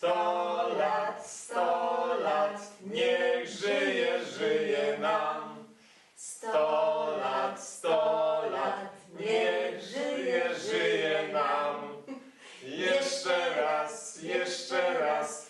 Sto lat, sto lat, niech żyje, żyje nam. Sto lat, sto lat, niech żyje, żyje nam. Jeszcze raz, jeszcze raz,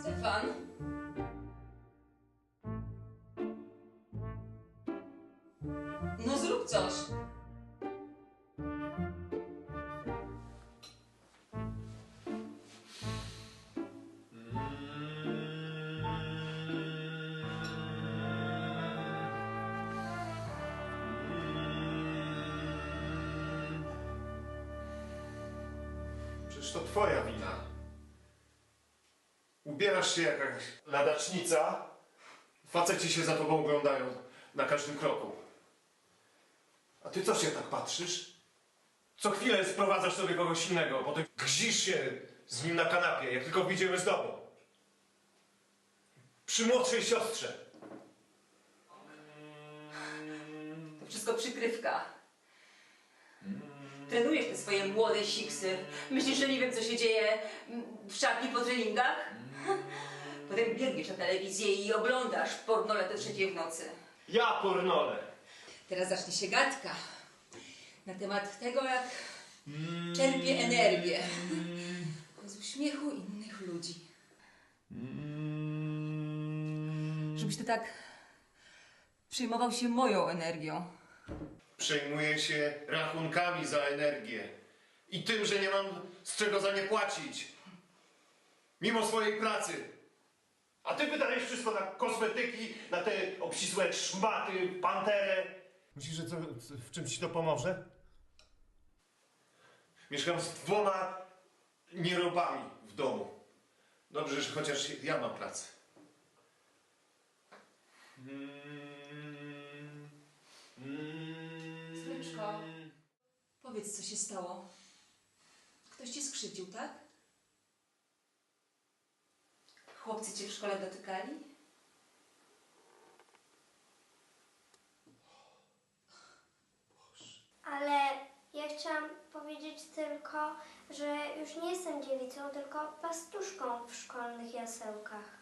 Stefan? No zrób coś. Przecież to twoja wina. Ubierasz się jak jakaś ladacznica. Faceci się za tobą oglądają na każdym kroku. A ty co się tak patrzysz? Co chwilę sprowadzasz sobie kogoś innego, potem gzisz się z nim na kanapie, jak tylko wyjdziemy z domu. Przy młodszej siostrze. To wszystko przykrywka. Trenujesz te swoje młode siksy. Myślisz, że nie wiem, co się dzieje mm, w szatni po treningach? Potem biegniesz na telewizję i oglądasz pornoletę trzeciej w nocy. Ja pornole. Teraz zacznie się gadka na temat tego, jak czerpie energię z uśmiechu innych ludzi. Żebyś ty tak przejmował się moją energią. Przejmuję się rachunkami za energię i tym, że nie mam z czego za nie płacić. Mimo swojej pracy. A ty wydajesz wszystko na kosmetyki, na te obcisłe szmaty, panterę. Myślisz, że co, w czymś ci to pomoże? Mieszkam z dwoma nierobami w domu. Dobrze, że chociaż ja mam pracę. Powiedz, co się stało. Ktoś cię skrzywdził, tak? Chłopcy cię w szkole dotykali? Ale ja chciałam powiedzieć tylko, że już nie jestem dziewicą, tylko pastuszką w szkolnych jasełkach.